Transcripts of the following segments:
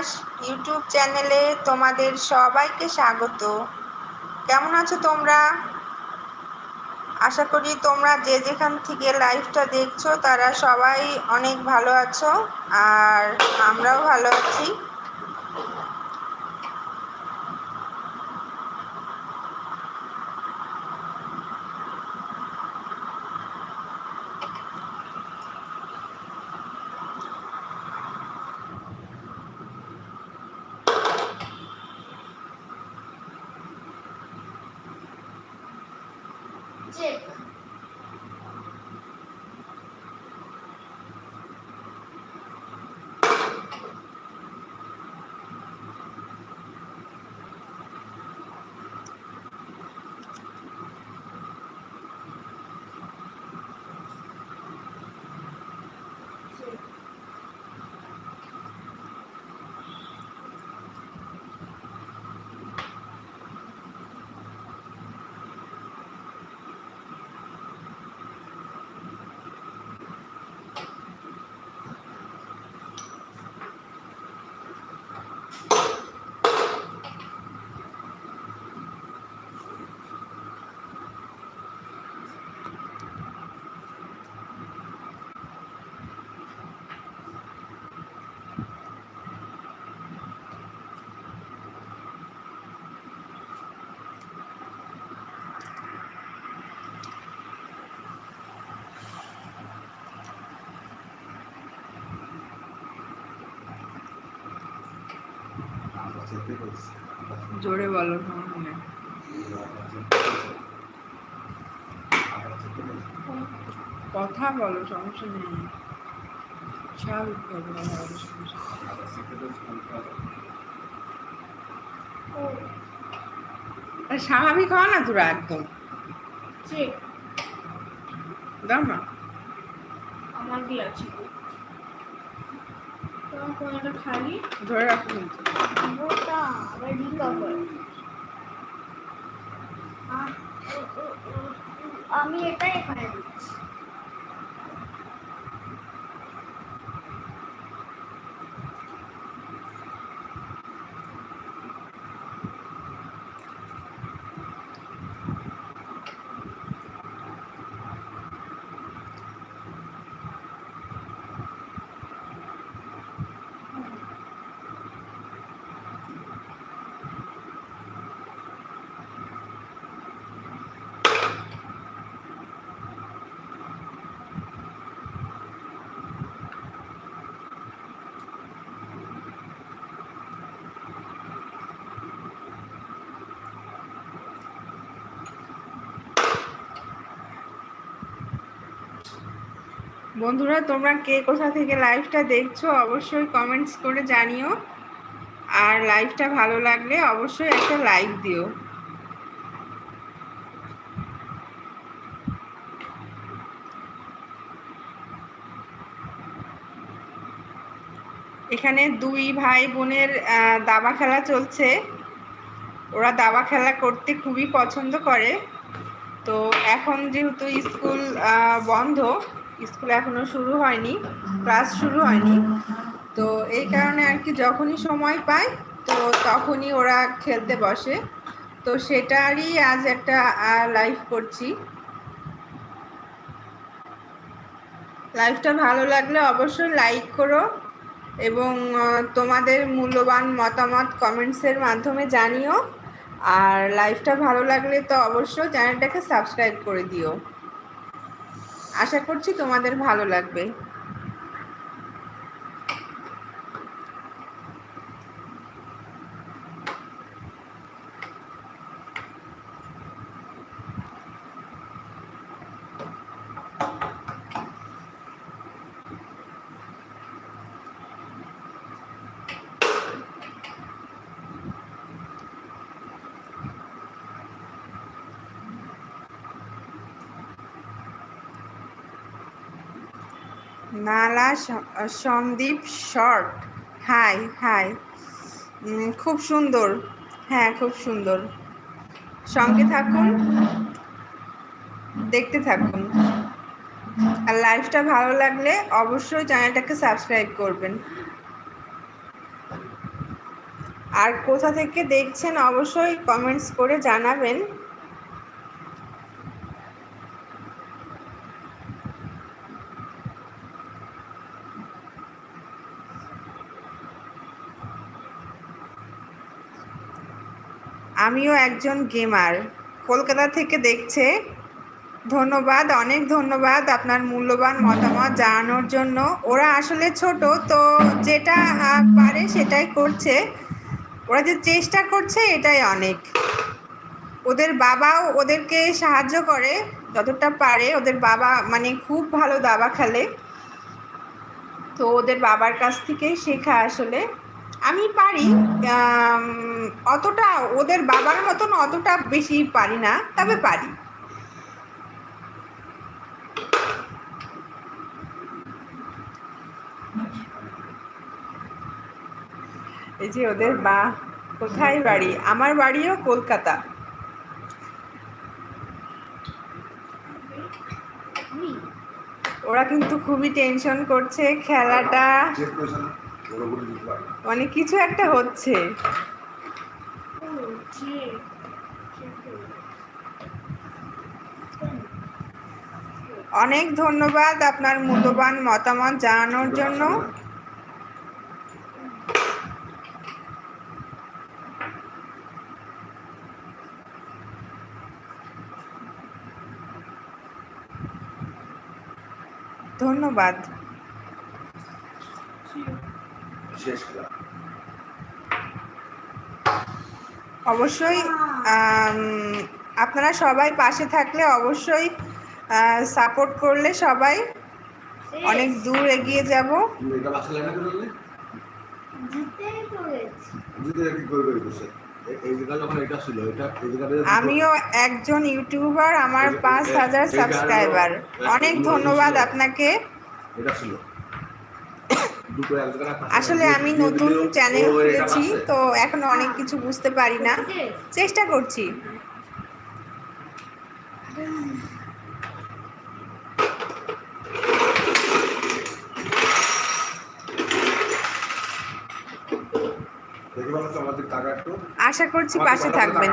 Das YouTube চ্যানেলে তোমাদের সবাইকে স্বাগত। কেমন আছো তোমরা? আশা করি তোমরা যে যেখান থেকে লাইভটা দেখছ তারা সবাই অনেক ভালো আছো, আর আমরাও ভালো আছি। 这个 জোরে বলো। কথা বলো সমস্যা নেই। স্বাভাবিক ভাবে কথা বলো সমস্যা স্বাভাবিক হওয়া না তোরা একদম? দাও না আমার কি আছে কোনটা খালি। ধরে রাখো কিন্তু ওটা আবার রিকভার আমি এটাই এখানে দিচ্ছি। বন্ধুরা, তোমরা কে কোথা থেকে লাইভটা দেখছ অবশ্যই কমেন্টস করে জানিও। আর লাইভটা ভালো লাগলে অবশ্যই একটা লাইক দিও। এখানে দুই ভাই বোনের দাবা খেলা চলছে। ওরা দাবা খেলা করতে খুবই পছন্দ করে। তো এখন যেহেতু স্কুল বন্ধ স্কুল এখনও শুরু হয়নি, ক্লাস শুরু হয়নি। তো এই কারণে আর কি যখনই সময় পায় তো তখনই ওরা খেলতে বসে। তো সেটারই আজ একটা লাইভ করছি। লাইভটা ভালো লাগলে অবশ্যই লাইক করো এবং তোমাদের মূল্যবান মতামত কমেন্টসের মাধ্যমে জানিও। আর লাইভটা ভালো লাগলে তো অবশ্যই চ্যানেলটাকে সাবস্ক্রাইব করে দিও। আশা করছি তোমাদের ভালো লাগবে। নালা সন্দীপ শর্ট। High high. খুব সুন্দর। হ্যাঁ খুব সুন্দর। সঙ্গে থাকুন। দেখতে থাকুন। আর লাইভটা ভালো লাগলে অবশ্যই চ্যানেলটাকে সাবস্ক্রাইব করবেন। আর কোথা থেকে দেখছেন অবশ্যই কমেন্টস করে জানাবেন। আমিও একজন গেমার। কলকাতা থেকে দেখছে। ধন্যবাদ, অনেক ধন্যবাদ আপনার মূল্যবান মতামত জানানোর জন্য। ওরা আসলে ছোট, তো যেটা পারে সেটাই করছে। ওরা যে চেষ্টা করছে, এটাই অনেক। ওদের বাবাও ওদেরকে সাহায্য করে, যতটা পারে। ওদের বাবা মানে খুব ভালো দাবা খেলে। তো ওদের বাবার কাছ থেকেই শেখা আসলে। আমি পারি অতটা ওদের বাবার মতন অতটা বেশি পারি না, তবে পারি। এই যে ওদের বা কোথায় বাড়ি? আমার বাড়িও কলকাতা। ওরা কিন্তু খুবই টেনশন করছে, খেলাটা। পারে মানে কিছু একটা হচ্ছে। অনেক ধন্যবাদ আপনার মূল্যবান মতামত জানানোর জন্য। ধন্যবাদ। শেষ খেলা অবশ্যই আপনারা সবাই পাশে থাকলে অবশ্যই সাপোর্ট করলে সবাই। অনেক দূর এগিয়ে যাব। আমিও একজন ইউটিউবার আমার পাঁচ হাজার সাবস্ক্রাইবার অনেক ধন্যবাদ আপনাকে। এটা ছিল। আসলে আমি নতুন চ্যানেল খুলেছি তো এখন অনেক কিছু বুঝতে পারি না। চেষ্টা করছি। আশা করছি পাশে থাকবেন।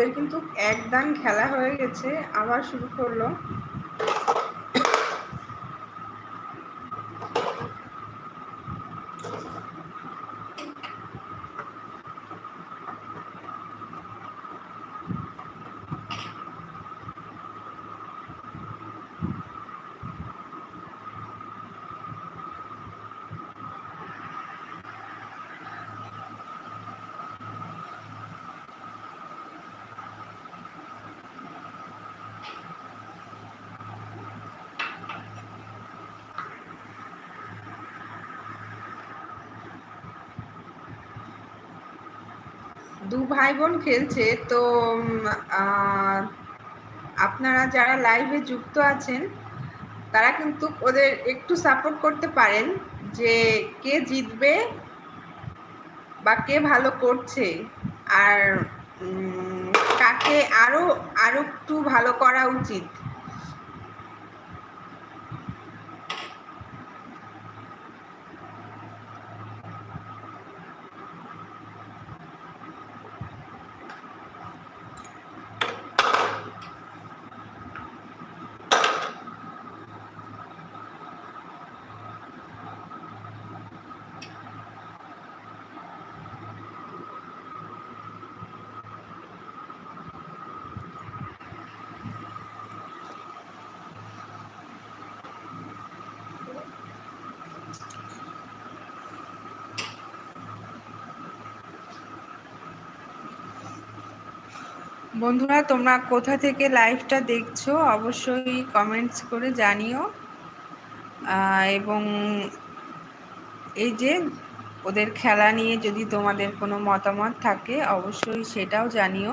ওদের কিন্তু একদান খেলা হয়ে গেছে আবার শুরু করল। দু ভাই বোন খেলছে, তো আপনারা যারা লাইভে যুক্ত আছেন, তারা কিন্তু ওদের একটু সাপোর্ট করতে পারেন যে কে জিতবে বা কে ভালো করছে। আর কাকে আরও আরও একটু ভালো করা উচিত। বন্ধুরা, তোমরা কোথা থেকে লাইভটা দেখছ অবশ্যই কমেন্টস করে জানিও। এবং এই যে ওদের খেলা নিয়ে যদি তোমাদের কোনো মতামত থাকে, অবশ্যই সেটাও জানিও।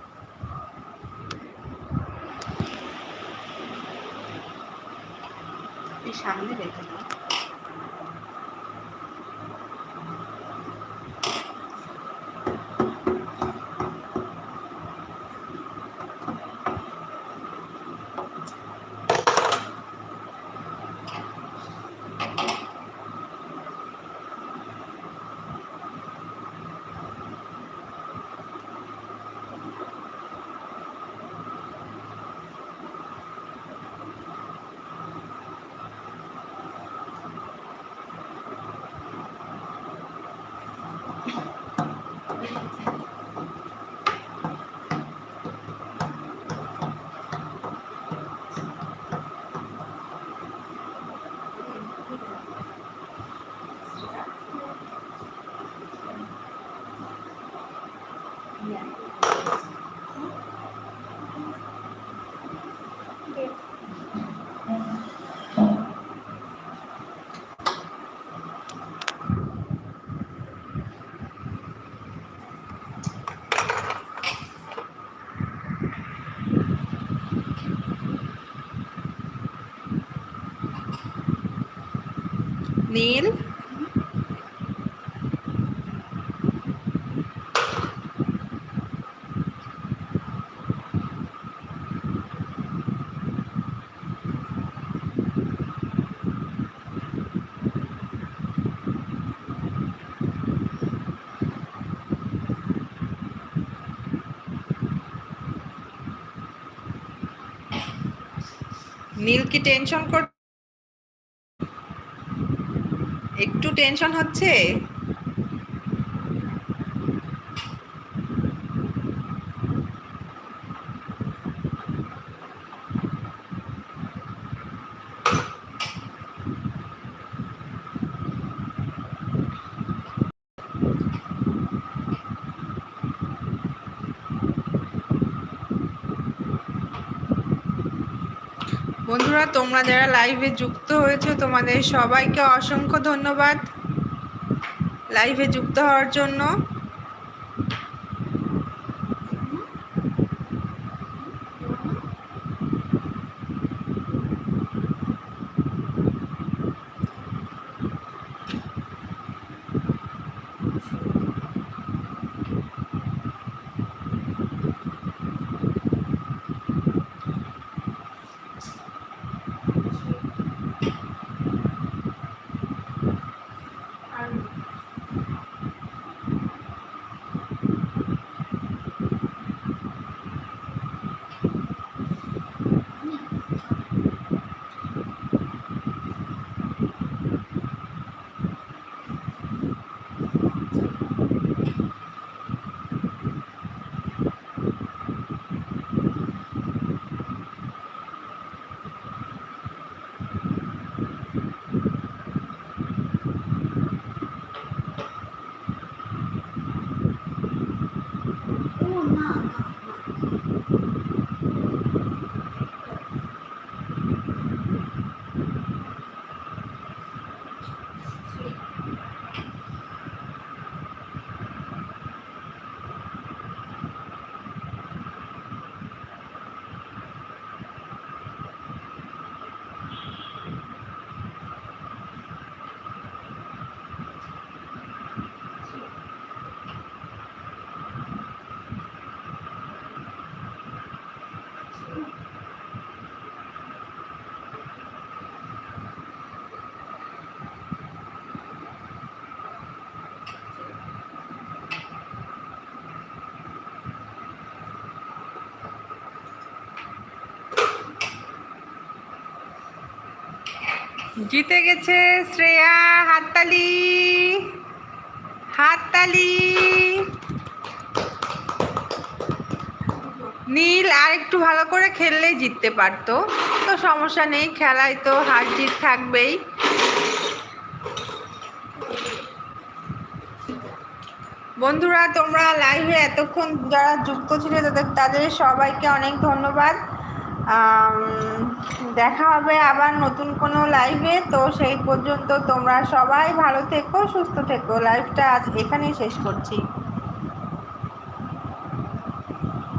নীল কি টেনশন কর একটু টেনশন হচ্ছে? বন্ধুরা তোমরা যারা লাইভে যুক্ত হয়েছে তোমাদের সবাইকে অসংখ্য ধন্যবাদ লাইভে যুক্ত হওয়ার জন্য। জিতে গেছে শ্রেয়া হাততালি। হাততালি। নীল আর একটু ভালো করে খেললেই জিততে পারতো। তো সমস্যা নেই খেলায় তো হার জিত থাকবেই। বন্ধুরা, তোমরা লাইভে এতক্ষণ যারা যুক্ত ছিলে, তাদের তাদের সবাইকে অনেক ধন্যবাদ। দেখা হবে আবার নতুন কোনো লাইভে তো সেই পর্যন্ত তোমরা সবাই ভালো থেকো, সুস্থ থেকো। লাইভটা আজ এখানেই শেষ করছি।